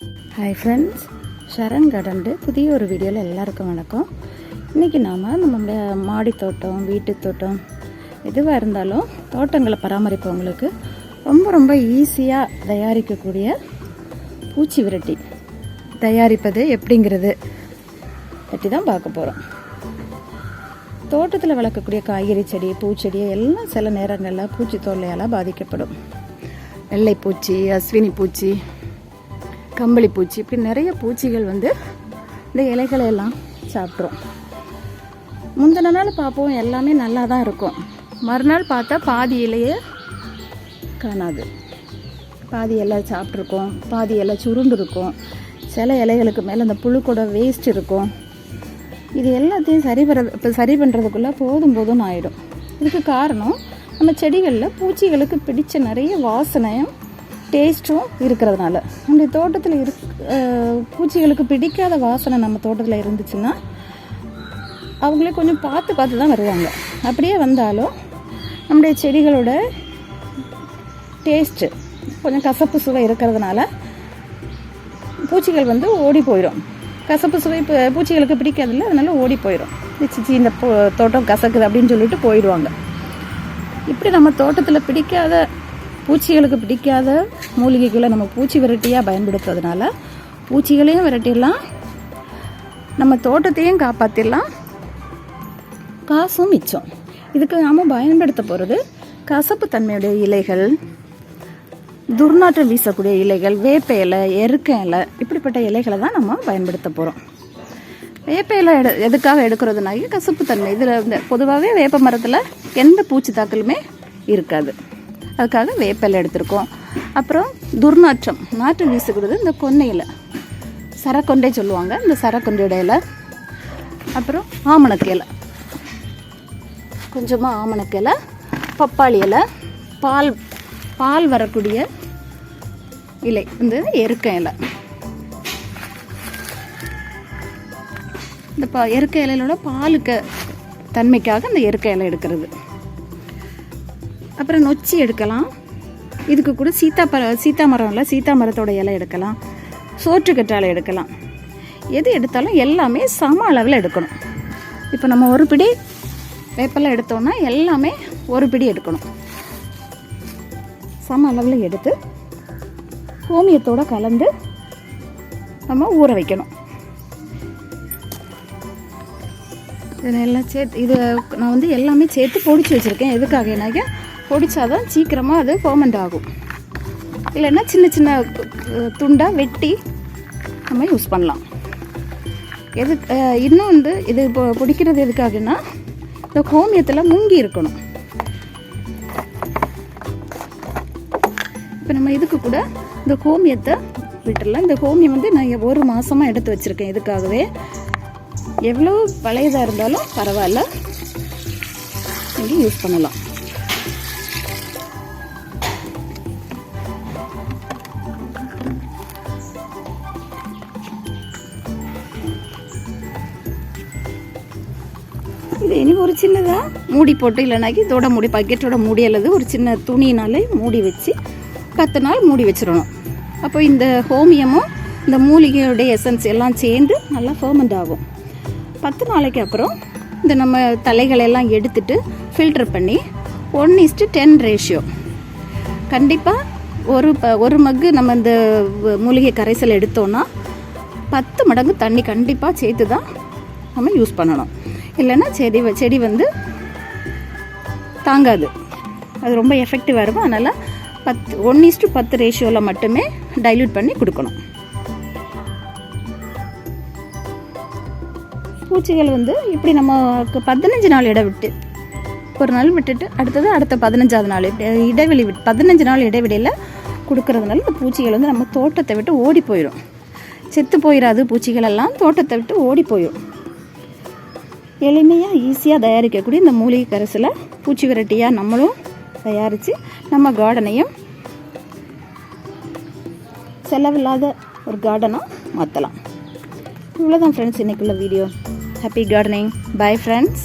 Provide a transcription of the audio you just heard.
Hi friends Sharan கடண்டு புதிய ஒரு வீடியோவில் எல்லாருக்கும் வணக்கம். இன்றைக்கி நாம் நம்மளுடைய மாடி தோட்டம் வீட்டு தோட்டம் எதுவாக இருந்தாலும் தோட்டங்களை பராமரிப்பவங்களுக்கு ரொம்ப ரொம்ப ஈஸியாக தயாரிக்கக்கூடிய பூச்சி விரட்டி. தயாரிப்பது எப்படிங்கிறது பற்றி தான் பார்க்க போகிறோம் தோட்டத்தில் வளர்க்கக்கூடிய காய்கறி செடி பூச்செடி எல்லாம் சில நேரங்களில் பூச்சி தொல்லையால் பாதிக்கப்படும். வெள்ளைப்பூச்சி அஸ்வினி பூச்சி கம்பளி பூச்சி இப்படி நிறைய பூச்சிகள் வந்து இந்த இலைகளை எல்லாம் சாப்பிட்ரும். முந்தின நாள் பார்ப்போம் எல்லாமே நல்லா தான் இருக்கும். மறுநாள் பார்த்தா பாதி இலையே காணாது. பாதி இலை சாப்பிட்ருக்கோம் பாதி இலை சுருண்டு இருக்கும் சில இலைகளுக்கு மேலே அந்த புழுக்கூட வேஸ்ட் இருக்கும். இது எல்லாத்தையும் சரி பண்ண இப்போ சரி பண்ணுறதுக்குள்ளே போதும் போதும் ஆயிடும். இதுக்கு காரணம் நம்ம செடிகளில் பூச்சிகளுக்கு பிடிச்ச நிறைய வாசனையும் டேஸ்ட்டும் இருக்கிறதுனால. நம்முடைய தோட்டத்தில் இருக் பூச்சிகளுக்கு பிடிக்காத வாசனை நம்ம தோட்டத்தில் இருந்துச்சுன்னா அவங்களே கொஞ்சம் பார்த்து பார்த்து தான் வருவாங்க. அப்படியே வந்தாலும் நம்முடைய செடிகளோட டேஸ்ட்டு கொஞ்சம் கசப்பு சுவை இருக்கிறதுனால பூச்சிகள் வந்து ஓடி போயிடும் கசப்பு சுவை இப்போ பூச்சிகளுக்கு பிடிக்காதில்ல அதனால ஓடி போயிடும் சிச்சி இந்த போ- தோட்டம் கசக்குது அப்படின்னு சொல்லிட்டு போயிடுவாங்க. இப்படி நம்ம தோட்டத்தில் பிடிக்காத பூச்சிகளுக்கு பிடிக்காத மூலிகைகளை நம்ம பூச்சி விரட்டியாக பயன்படுத்துறதுனால பூச்சிகளையும் விரட்டிடலாம். நம்ம தோட்டத்தையும் காப்பாற்றிடலாம் காசும் மிச்சம். இதுக்கு நாம் பயன்படுத்த போகிறது கசப்பு தன்மையுடைய இலைகள் துர்நாற்றம் வீசக்கூடிய இலைகள் வேப்ப இலை எருக்க இலை இப்படிப்பட்ட இலைகளை தான் நம்ம பயன்படுத்த போகிறோம் வேப்ப இலை எடு எதுக்காக எடுக்கிறதுனாக்கி கசப்பு தன்மை. இதில் இந்த பொதுவாகவே வேப்ப மரத்தில் எந்த பூச்சி தாக்கலுமே இருக்காது. அதுக்காக வேப்பலை எடுத்திருக்கோம். அப்புறம் துர்நாற்றம். நாற்றம் வீசுகிறது இந்த கொன்னையில். சரக்கொண்டை சொல்லுவாங்க. இந்த சரக்கொண்டையோட இலை. அப்புறம் ஆமணக்கு இலை. கொஞ்சமாக ஆமணக்கு இலை பப்பாளி இலை பால் பால் வரக்கூடிய இலை. இந்த எருக்க இலை. இந்த பா எருக்க இலையிலோட பாலுக்கு தன்மைக்காக இந்த எருக்க இலை எடுக்கிறது. அப்புறம் நொச்சி எடுக்கலாம். இதுக்கு கூட சீத்தா பர சீத்தா மரம் இல்லை சீத்தா மரத்தோட இலை எடுக்கலாம். சோற்றுக்கற்றாழை எடுக்கலாம். எது எடுத்தாலும் எல்லாமே சம அளவில் எடுக்கணும். இப்போ நம்ம ஒரு பிடி வேப்பெல்லாம் எடுத்தோம்னா எல்லாமே ஒரு பிடி எடுக்கணும். சம அளவில் எடுத்து கோமியத்தோட கலந்து நம்ம ஊற வைக்கணும். இதெல்லாம் சேர்த்து இது நான் வந்து எல்லாமே சேர்த்து பொடிச்சு வச்சுருக்கேன். எதுக்காக என்னாக்க பொடிச்சாதான் சீக்கிரமாக அது ஃபர்மெண்ட் ஆகும். இல்லைன்னா சின்ன சின்ன துண்டாக வெட்டி நம்ம யூஸ் பண்ணலாம். எது இன்னும் வந்து இது இப்போ பிடிக்கிறது எதுக்காகன்னா இந்த கோமியத்தில் முங்கி இருக்கணும். இப்போ நம்ம இதுக்கு கூட இந்த கோமியத்தை விட்டுடலாம். இந்த கோமியம் வந்து நான் ஒரு மாதமாக எடுத்து வச்சுருக்கேன் இதுக்காகவே. எவ்வளோ பழையதாக இருந்தாலும் பரவாயில்ல. நீங்கள் யூஸ் பண்ணலாம். இது இனி ஒரு சின்னதாக மூடி போட்டு இல்லைனாக்கி இதோட மூடி பக்கெட்டோட மூடி அல்லது ஒரு சின்ன துணினாலே மூடி வச்சு பத்து நாள் மூடி வச்சிடணும். அப்போ இந்த ஹோமியமும் இந்த மூலிகையுடைய எசன்ஸ் எல்லாம் சேர்ந்து நல்லா ஃபர்மெண்ட் ஆகும். பத்து நாளைக்கு அப்புறம் இந்த நம்ம தலைகளை எல்லாம் எடுத்துட்டு ஃபில்டர் பண்ணி ஒன் இஸ்ட்டு டென் ரேஷியோ கண்டிப்பாக ஒரு ப ஒரு மக்கு நம்ம இந்த மூலிகை கரைசல் எடுத்தோன்னா பத்து மடங்கு தண்ணி கண்டிப்பாக சேர்த்து தான் நம்ம யூஸ் பண்ணணும். இல்லைன்னா செடி வ- செடி வந்து தாங்காது. அது ரொம்ப எஃபெக்டிவாக இருக்கும். அதனால் பத்து ஒன் இஸ்டு பத்து ரேஷியோவில் மட்டுமே டைல்யூட் பண்ணி கொடுக்கணும். பூச்சிகள் வந்து இப்படி நம்ம பதினஞ்சு நாள் இட விட்டு ஒரு நாள் விட்டுட்டு அடுத்தது அடுத்த பதினஞ்சாவது நாள் இப்படி இடைவெளி விட்டு பதினஞ்சு நாள் இடைவெளியில் கொடுக்கறதுனால இந்த பூச்சிகள் வந்து நம்ம தோட்டத்தை விட்டு ஓடி போயிடும் செத்து போயிடாது பூச்சிகள் எல்லாம் தோட்டத்தை விட்டு ஓடி போயிடும் எளிமையாக ஈஸியாக தயாரிக்கக்கூடிய இந்த மூலிகை கரைசலை பூச்சி விரட்டியாக நம்மளும் தயாரித்து நம்ம கார்டனையும் செலவில்லாத ஒரு கார்டனாக மாற்றலாம் இவ்வளோதான் ஃப்ரெண்ட்ஸ் இன்றைக்குள்ள video happy gardening bye friends